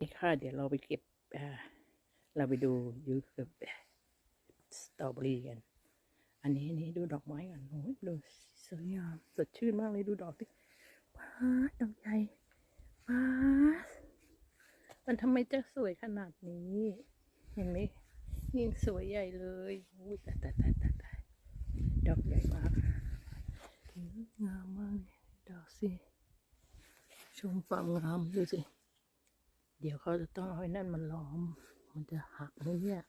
นี่ค่ะ เดี๋ยวเราไปเก็บเราไปดูยูเก็บสตรอเบอรี่กัน อันนี้นนี้ดูดอกไม้กันโอ้ยดูสวยงามสดชื่นมากเลยดูดอกดิว้าดอกใหญ่ว้ามันทำไมจะสวยขนาดนี้ เห็นไหมยิ่งสวยใหญ่เลยอุ้ยตายตายตายตายตายดอกใหญ่มากงามมากเลยดอกสิ ชมความงามดูสิ เดี๋ยวเขาจะต้องเอาไอ้นั่นมันล้อม มันจะหักไหมเนี่ย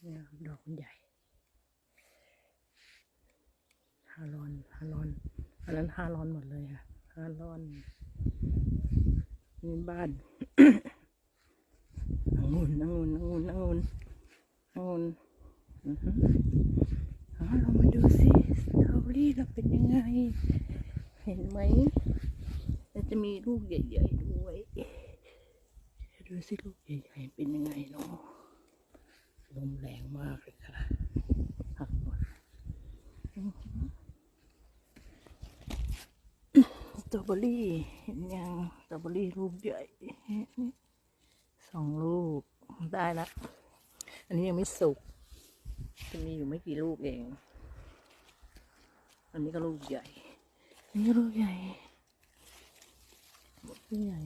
เนี่ยดอกมันใหญ่ฮารอนฮารอนอันนั้นฮารอนหมดเลยค่ะฮารอนนี่บ้านองุ่นองุ่นองุ่นองุ่นองุ่นอือฮึอ๋อเรามาดูสิสตรอเบอรี่เราเป็นยังไง เห็นไหมจะมีลูกใหญ่ๆ ด้วยดูสิลูกใหญ่ๆเป็นยังไงเนาะลมแรงมากเลยค่ะหักหมดสตรอเบอรี่เห็นยังสตรอเบอรี่ลูกใหญ่สองลูกได้ละอันนี้ยังไม่สุกจะมีอยู่ไม่กี่ลูกเอง อันนี้ก็ลูกใหญ่ อันนี้ก็ลูกใหญ่ลูกใหญ่